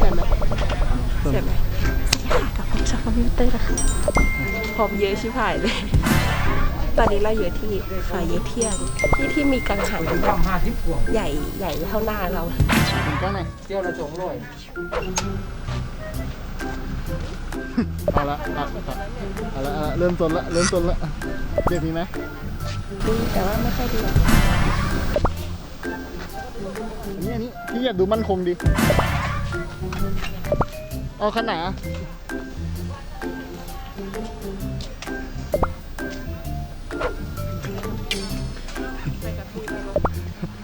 สวยไหมสวยไหมกับผมชอบคอมพิวเตอร์นะคะพร้อมเยอะชิบหายเลย ตอนนี้เราอยู่ที่ฝายเยเที่ยงที่ที่มีกังหันแบบใหญ่ใหญ่เท่าหน้าเราถึงกล้องไหนเที่ยวละสองร้อยเอาละเอาละเอาละเอาละเริ่มสนละเริ่มสนละเด็กมีไหมดีแต่ว่าไม่ค่อยดีอันนี้อันนี้พี่อยากดูมั่นคงดี เอาขนาด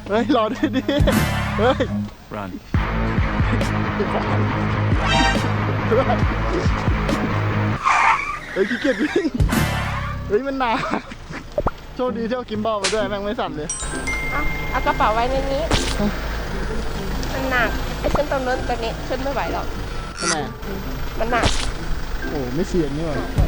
เฮ้ย รอด้วยดิ เฮ้ย Run. เฮ้ยขี้เกียจวิ่งเฮ้ย มันหนาโชคดีที่เอากิมบอลมาด้วย แม่งไม่สั่นเลย เอาเอากระเป๋าไว้ในนี้ มันหนัก ไอ้ขึ้นตรงนู้นตรงนี้ขึ้นไม่ไหวหรอก ทำไมอะมันหนักโอ้ไม่เสียงนี่หว่าค่ะ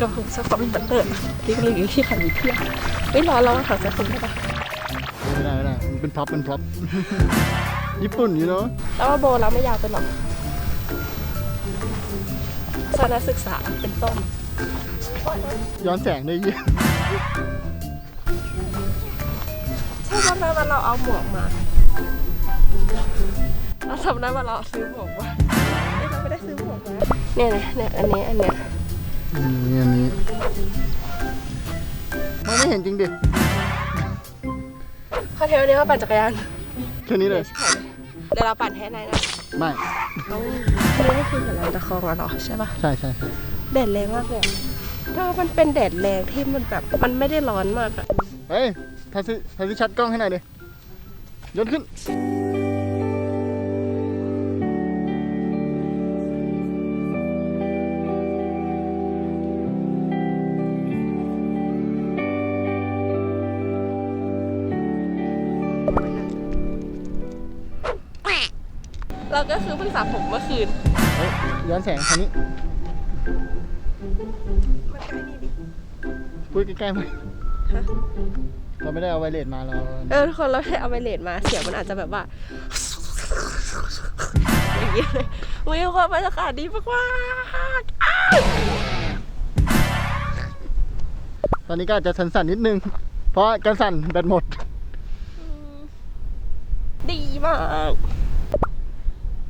กับผมจะคอมพิวเตอร์นี่ก็เลยอยู่ที่ขายมีเที่ยงไม่รอเราถอดเสื้อคลุมได้ปะไม่ได้ไม่ได้มันเป็นพร็อพเป็นพร็อพ ญี่ปุ่นอยู่เนาะแล้วว่าโบเราไม่ยาวไปหรอกสถานศึกษาเป็นต้น ย้อนแสงได้เยอะใช่ว่าแม่ว่าเราเอาหมวกมาเราทำได้ว่าเราซื้อหมวกมาเอ้ยเราไม่ได้ซื้อหมวกมาเนี่ยนะเนี่ยอันนี้อันเนี้ยอืมนี่อันนี้มองไม่เห็นจริงดิข้อเทปวันนี้มาปั่นจักรยาน แค่นี้เลย ใช่ เดี๋ยวเราปั่นให้นายนะไม่ เอานี่ไม่คือเหมือนลำตะคองอะเหรอใช่ปะใช่ใช่ใช่แดดแรงมากเลยอะถ้ามันเป็นแดดแรงที่มันแบบมันไม่ได้ร้อนมากอะ เฮ้ยทาซิทาซิชัดกล้องให้หน่อยดิยนขึ้น เราก็คือเพิ่งสระผมเมื่อคืน เฮ้ยย้อนแสงทางนี้มันใกล้นี่ดิพูดใกล้ๆไหมฮะ เราไม่ได้เอาไวเลสมาเราเออทุกคนเราได้เอาไวเลสมาเสียงมันอาจจะแบบว่า อย่างเงี้ยเลยวิวความบรรยากาศดีมากๆอ้าวตอนนี้ก็อาจจะสั่นๆนิดนึง เพราะการสั่นแบตหมด ดีมาก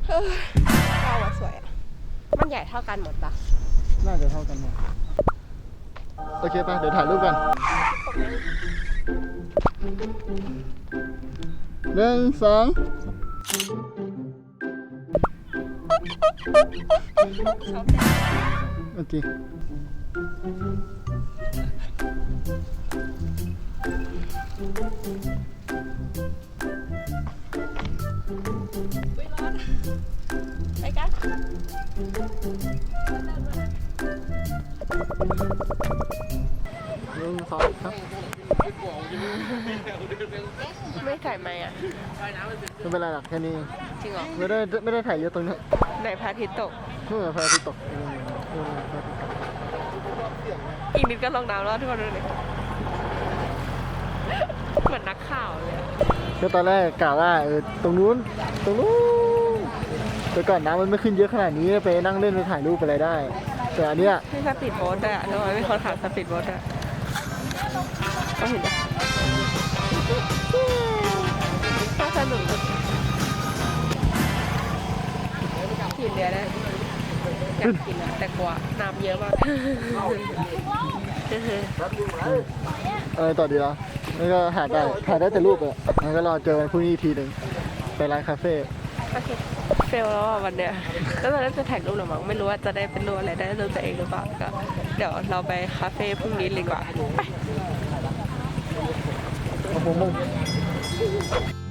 เฮ้ยเราอะสวยอะมันใหญ่เท่ากันหมดปะน่าจะเท่ากันหมดโอเคปะเดี๋ยวถ่ายรูปกันหนึ่งสองโอเค ไปกันหนึ่งสองครับ ไม่ถ่ายไหมอะ ไม่เป็นไรหรอกแค่นี้จริงเหรอ ไม่ได้ไม่ได้ถ่ายเยอะตรงนี้ไหนพระอาทิตย์ตกเมื่อพระอาทิตย์ตกเออเออพระอาทิตย์ตกอีกนิดก็ลงน้ำแล้วทุกคนดูเลยเหมือนนักข่าวเลยอะ ก็ตอนแรกกะว่าเออตรงนู้นตรงนู้น แต่ก่อนน้ำมันไม่ขึ้นเยอะขนาดนี้ไปนั่งเล่นไปถ่ายรูปอะไรได้ แต่อันเนี้ยมีสปีดโบ๊ทด้วยอะทำไมไม่คนขับสปีดโบ๊ทด้วยก็เห็นไหมน่าสนุกขี่เรือได้อยากกินอะแต่กลัวน้ำเยอะมากเออต่อดีแล้วแล้วก็หาได้ถ่ายได้แต่รูปอะงั้นก็รอเจอกันพรุ่งนี้อีกทีหนึ่งไปร้านคาเฟ่โอเคเฟลแล้วอะวันเนี้ยก็ตอนนั้นจะถ่ายรูปหรือมั้งไม่รู้ว่าจะได้เป็นรูปอะไรได้รูปตัวเองหรือเปล่าก็เดี๋ยวเราไปคาเฟ่พรุ่งนี้ดีกว่าไปเอ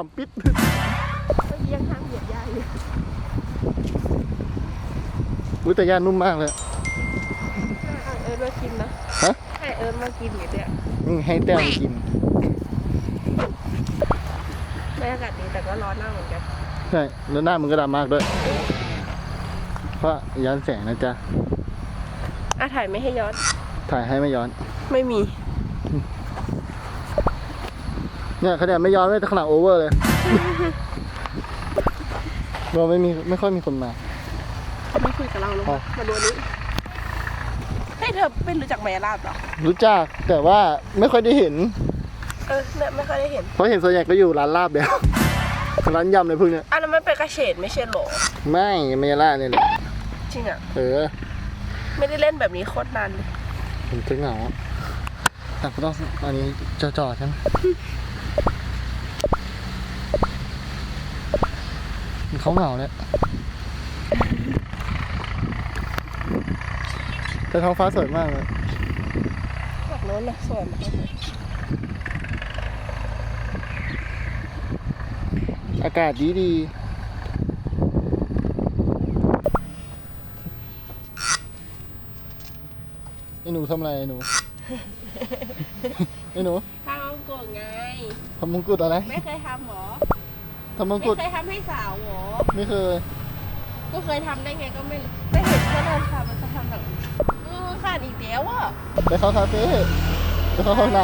าผมมงดำปิดเมื่อกี้ยังห้ามเหยียบย่าอยู่อุ้ยแต่ย่านุ่มมากเลย ให้เอิร์ธมากินนะฮะ ให้เอิร์ธมากินอยู่เนี่ยนี่ให้แต้วกิน บรรยากาศดีแต่ก็ร้อนมากเหมือนกันใช่แล้วหน้ามึงก็ดำมากด้วย เพราะย้อนแสงนะจ๊ะ อะถ่ายไม่ให้ย้อน ถ่ายให้ไม่ย้อน ไม่มี เนี่ยคะแนนไม่ย้อนไม่แต่ขนาดโอเวอร์เลย เราไม่มีไม่ค่อยมีคนมาเขาไม่คุยกับเราลงอ๋อมามาดูอันนี้เฮ้ยเธอไม่รู้จักมายาลาบเหรอ รู้จักแต่ว่าไม่ค่อยได้เห็น เออเนี่ยไม่ค่อยได้เห็น เพราะเห็นส่วนใหญ่ก็อยู่ร้านลาบแล้วร้านยำเลยพวกเนี้ยอันนั้นมันเป็นกระเฉดไม่ใช่เหรอ ไม่ไม่ยาล่าเนี่ยแหละจริงอะ เออ ไม่ได้เล่นแบบนี้โคตรนานเลยผมจะเหงาอะแต่ก็ต้องอันนี้จอจอๆใช่ไหม เขาเหงาเนี่ยแต่ท้องฟ้าสวยมากเลยแบบโน้นนะสวยมากเลยอากาศดีดีไอ้หนูทำอะไรไอ้หนู ไอ้หนูทำมงกุฎไงทำมงกุฎอะไร ไม่เคยทำหรอ ทำมงไม่กุฎเคยทำให้สาวหรอไม่เคย ก็เคยทำได้ไงก็ไม่รู้ไม่เห็นก็เดินทำมันจะทำแบบเออขาดอีกแล้วอะไปเข้าคาเฟ่ไปเข้าข้างใน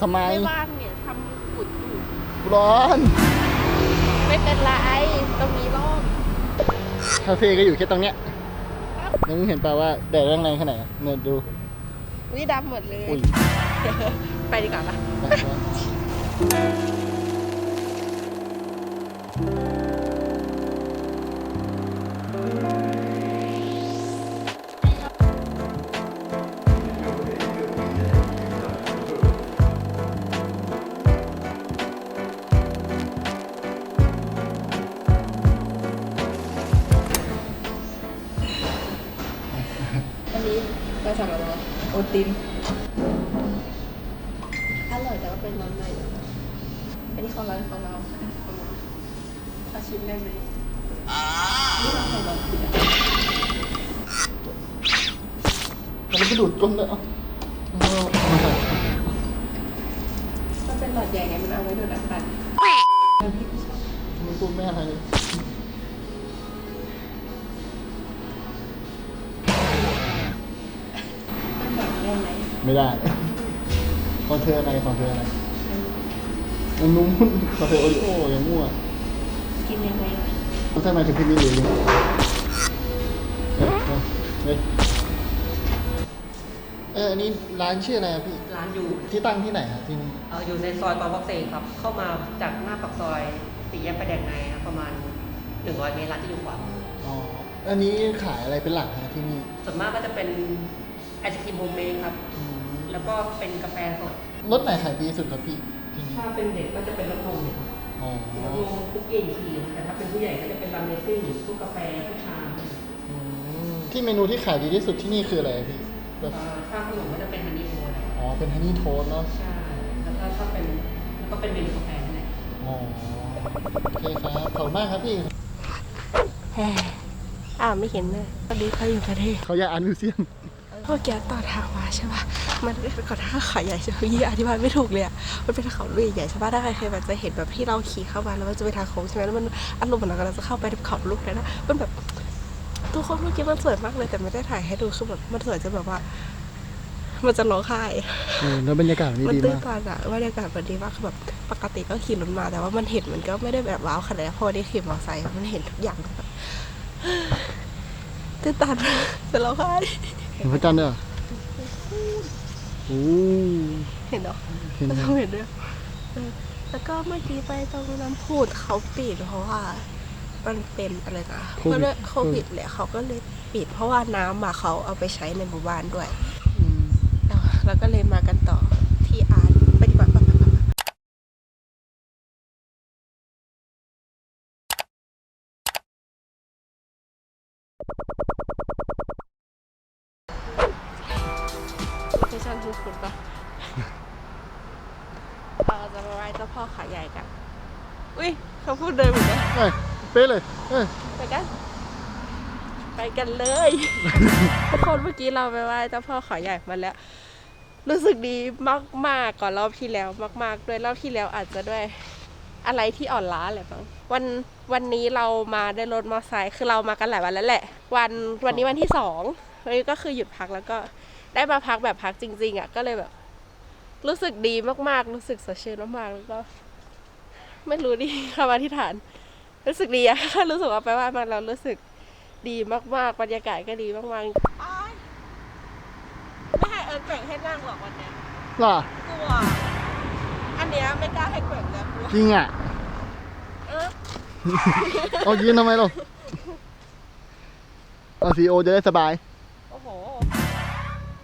ทำไม ไม่ว่างเนี่ยทำมงกุฎอยู่ร้อน ไม่เป็นไรตรงนี้ร่มคาเฟ่ก็อยู่แค่ตรงเนี้ยแล้วมึงเห็นเปล่าว่าแดดแรงแรงแค่ไหนอะเนี่ยดู วิดำหมดเลย อุ้ย ไปดีกว่าปะแร ตินอร่อยแต่ว่าเป็นร้อนในอันนี้ของเราของเราขอชิมได้ไหมนี่เราของเราคืออะไรมันไปดูดก้นเลยเอะมันเป็นหลอดใหญ่ไงมันเอาไว้ดูดอากาศมึงพูดไม่อะไรเลย ไหมไม่ได้ของเธออะไรของเธออะไรมันนุ่มของเธอโอริโอ้ยังมั่วกินยังไงล่ะต้องใช่หมายถึงพี่มิ้นหรือยังเอ้ยเอ้ยเอออันนี้ร้านชื่ออะไรอะพี่ ร้านอยู่ที่ตั้งที่ไหนครับที่นี่เอ่ออยู่ในซอยกองพักเซครับ เข้ามาจากหน้าปากซอยสี่แยกไฟแดงในครับประมาณ100เมตรร้านจะอยู่ขวามืออ๋อ อันนี้ขายอะไรเป็นหลักฮะที่นี่ ส่วนมากก็จะเป็นไอศครีมโฮมเมดครับอืม แล้วก็เป็นกาแฟสดรถไหนขายดีสุดครับพี่ที่นี่ถ้าเป็นเด็กก็จะเป็นรสนมเนี่ยครับอ๋อรสนมคุกเองทีแต่ถ้าเป็นผู้ใหญ่ก็จะเป็นลาเมซิ่งพวกกาแฟพวกชาอืมที่เมนูที่ขายดีที่สุดที่นี่คืออะไรอะพี่แบบเอ่อถ้าขนมก็จะเป็นฮันนี่โทสอ๋อเป็นฮันนี่โทสเนาะใช่แล้วก็ถ้าเป็นแล้วก็เป็นเมนูกาแฟนั่นแหละอ๋อโอเคครับขอบคุณมากครับพี่แหมอ้าวไม่เห็นเลยตอนนี้เขาอยู่ประเทศเขาอยากอ่านมิวเซียมพวกแกต่อทางมาใช่ปะ มันเป็นขอทางเขาใหญ่ใช่ไหมยี่อธิบายไม่ถูกเลยอะมันเป็นเขาลุยใหญ่ใช่ปะถ้าใครเคยแบบจะเห็นแบบที่เราขี่เข้ามาแล้วมันจะไปทางโค้งใช่ไหมแล้วมันอารมณ์เหมือนเรากำลังจะเข้าไปในเขาลูกนั้นนะมันแบบทุกคนเมื่อกี้มันสวยมากเลยแต่ไม่ได้ถ่ายให้ดูคือแบบมันสวยจนแบบว่ามันจะร้องไห้เออแล้วบรรยากาศมันมันดีตื้นมาก ตันอะบรรยากาศมันดีมากคือแบบปกติก็ขี่รถมาแต่ว่ามันเห็นมันก็ไม่ได้แบบว้าวขนาดนั้นพอได้ขี่มอเตอร์ไซค์มันเห็นทุกอย่างแบบตื้นตันจะร้องไห้เห็นพระจันทร์ด้วยเหรอโอ้ เห็นเนาะเห็นก็ไหมต้องเห็นด้วยเออแล้วก็เมื่อกี้ไปตรงน้ำพูดเขาปิดเพราะว่ามันเป็นอะไรนะก็เลยโควิดแหละเขาก็เลยปิด เพราะว่าน้ำมาเขาเอาไปใช้ในหมู่บ้านด้วยอืมแล้วแล้วก็เลยมากันต่อ เขาพูดเดิมอีกแล้วเอ้ยเป๊ะเลยเอ้ยไปกัน ไปกันเลย ทุกคนเมื่อกี้เราไปไหว้เจ้าพ่อขาใหญ่มาแล้ว รู้สึกดีมากๆก่อนรอบที่แล้วมาก ๆ ด้วยรอบที่แล้วอาจจะด้วย อะไรที่อ่อนล้าแหละมั้งวันวันนี้เรามาได้รถมอเตอร์ไซค์คือเรามากันหลายวันแล้วแหละ วันวันนี้วันที่สองวันนี้ก็คือหยุดพักแล้วก็ได้มาพักแบบพักจริง ๆอะก็เลยแบบ รู้สึกดีมากๆ รู้สึกสดชื่นมากๆแล้วก็ ไม่รู้ดิคำอธิษฐาน รู้สึกดีอะรู้สึกว่าไปไหว่ามาเรารู้สึกดีมากๆ บรรยากาศก็ดีมากๆไม่ให้เอิร์ธแกว่งให้นั่งหรอกวันเนี้ยหรอกลัว อันเนี้ยไม่กล้าให้แกว่งนะกลัวจริงอะ เออเอายืนทำไมเราเอาซีโอจะได้สบาย โอ้โห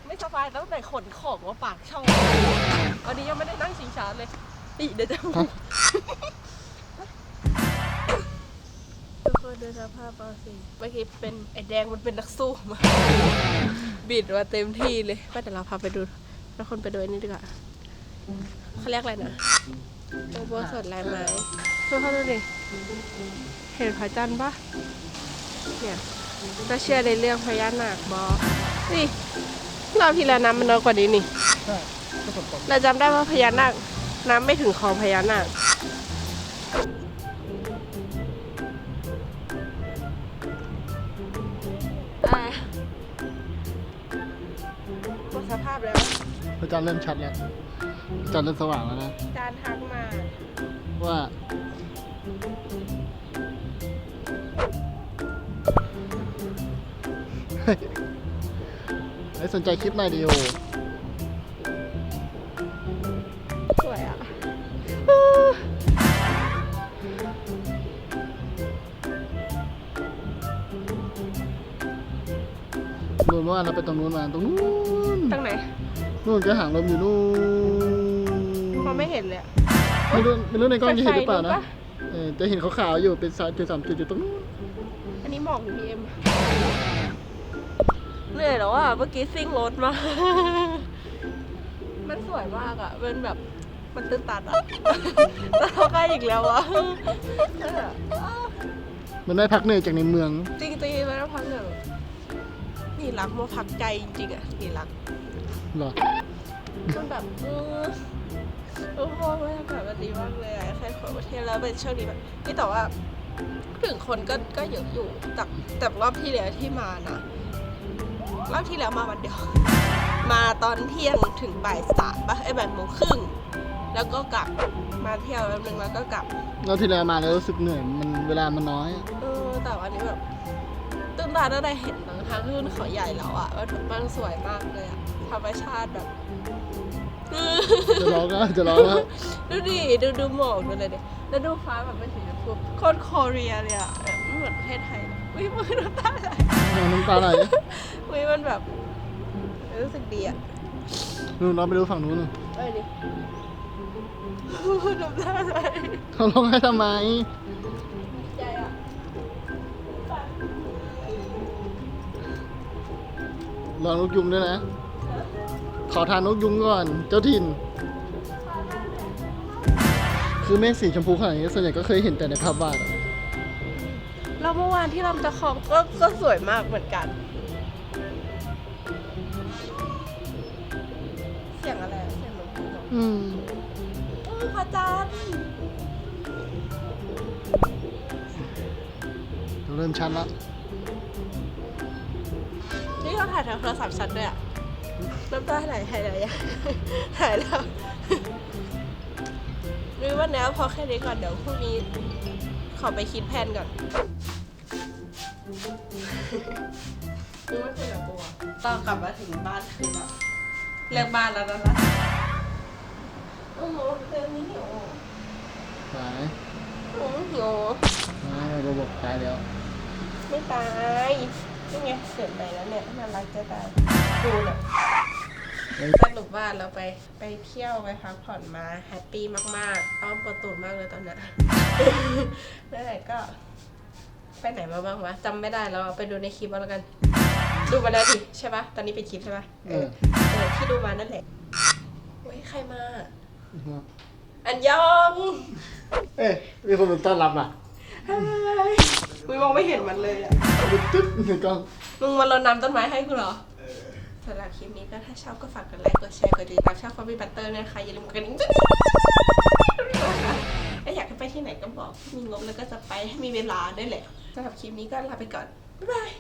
ไม่สบายตั้งแต่ขนของมาปากช่อง วันนี้ยังไม่ได้นั่งชิงช้าเลยนี่เดี๋ยวจะ ทุกคนดูสภาพเอาสิเมื่อกี้เป็นไอ้แดงมันเป็นนักสู้มา บิดมาเต็มที่เลยไปแต่เราพาไปดูแล้วคนไปดูอันนี้ดีกว่าเขาเรียกอะไรนะโอโบสถลายไม้ทุกคนดูดิเห็นพระจันทร์ปะเนี่ยก็เชื่อในเรื่องพญานาคบอนี่รอบที่แล้วน้ำมันน้อยกว่านี้นี่ใช่ก็ฝนตกเราจำได้ว่าพญานาคน้ำไม่ถึงคอพญานาค สภาพแล้ว พระจันทร์เริ่มชัดแล้วพระจันทร์เริ่มสว่างแล้วนะ จานทักมาว่าเฮ้ยไอ้สนใจคลิปหน่อยดิโอสวยอะนู่นเมื่อวานเราไปตรงนู้นมาตรงนู้น ตั้งไหนนู่นก็หางลมอยู่นู่นมองไม่เห็นเลยอะไม่รู้ไม่รู้ในกล้องจะเห็นหรือเปล่าไฟนะนู้นปะเออจะเห็นขาวๆอยู่เป็นสามจุดสามจุดอยู่ตรงนู้นอันนี้หมอกหรือพีเอ็มเหนื่อยแล้วอะเมื่อกี้ซิ่งรถมา มันสวยมากอะเป็นแบบมันตื่นตันอะแล้วเราใกล้อีกแล้วอะมันได้พักเหนื่อยจากในเมือง จริงจริงๆมันต้องพักเหนื่อยนี่รักมาพักใจจริงๆอะนี่รักเหรอมันแบบเออโอ้โหบรรยากาศมันดีมากเลยอะใครขอประเทศแล้วเป็นช่วงนี้แบบนี่แต่ว่าถึงคนก็ก็เยอะอยู่แต่แต่รอบที่แล้วที่มานะรอบที่แล้วมาวันเดียว มาตอนเที่ยงถึงบ่ายสามปะไอ้ยบ่ายโมงครึ่งแล้วก็กลับมาเที่ยวแป๊บนึงแล้วก็กลับเราที่แล้วมาแล้วรู้สึกเหนื่อยมันเวลามันน้อยเออแต่วันนี้แบบตื่นตาตั้งแต่เห็นทางขึ้นเขาใหญ่แล้วอะมันมันสวยมากเลยอะ ธรรมชาติแบบจะร้องก็จะร้องแล้วดูดิดูดูหมอกดูเลยดิแล้วดูฟ้าแบบเป็นสีชมพูโคตรโคเรียเลยอะแบบไม่เหมือนประเทศไทยเลยอุ้ยมือน้ำตาไหลน้ำตาไหลอุ้ยมันแบบรู้สึกดีอะนู่นเราไปดูฝั่งนู้นนู่นเอ้ยดิน้ำตาไหลเขาร้องให้ทำไมใจอะลองนกยุงด้วยนะ ขอทานนกยุงก่อน เจ้าถิ่น คือเมฆสีชมพูขนาดนี้ส่วนใหญ่ก็เคยเห็นแต่ในภาพวาดอะแล้วเมื่อวานที่ลำตะคองก็ก็สวยมากเหมือนกัน เสียงอะไรอะเสียงนกยูงเหรออืม โอ้พระจันทร์เริ่มชันละนี่เราถ่ายทางโทรศัพท์ชัดด้วยอะ น้ำตาไหลหายไหลอะหายแล้วรู้ว่าแนวพอแค่นี้ก่อนเดี๋ยวพรุ่งนี้ ขอไปคิดแผนก่อนรู้ว่าคือแบบกลัวตอนกลับมาถึงบ้านคือแบบเรียกบ้านแล้วนะโอ้โหเจอนี่หิวสายโอ้โหหิวอ่าโรบอกตายแล้ว ไม่ตาย นี่ไงเกิดไปแล้วเนี่ยน่ารักจะตายดูเนี่ยสรุปว่าเราไปไปเที่ยวไปพักผ่อนมาแฮปปี้มากๆอ้อมปวดตูดมากเลยตอนเนี้ยนั่นแหละก็ ไปไหนมาบ้างวะจำไม่ได้แล้วไปดูในคลิปเอาแล้วกัน ดูมาแล้วดิใช่ปะตอนนี้เป็นคลิปใช่ปะเออเออที่ดูมานั่นแหละเฮ้ยใครมา อันยอง เอ้ยมีคนมาต้อนรับอะเฮ้ยมึงมองไม่เห็นมันเลยอะเอาไปตึ๊บในกล้อง มึงมารดน้ำต้นไม้ให้กูเหรอสำหรับคลิปนี้ก็ถ้าชอบก็ฝากกดไลค์กดแชร์กดติดตามช่องฟอร์บี้บัตเตอร์นะคะอย่าลืมกดกระดิ่งถ้าอยากให้ไปที่ไหนก็บอกมีงบแล้วก็จะไปให้มีเวลาด้วยแหละสำหรับคลิปนี้ก็ลาไปก่อนบ๊ายบาย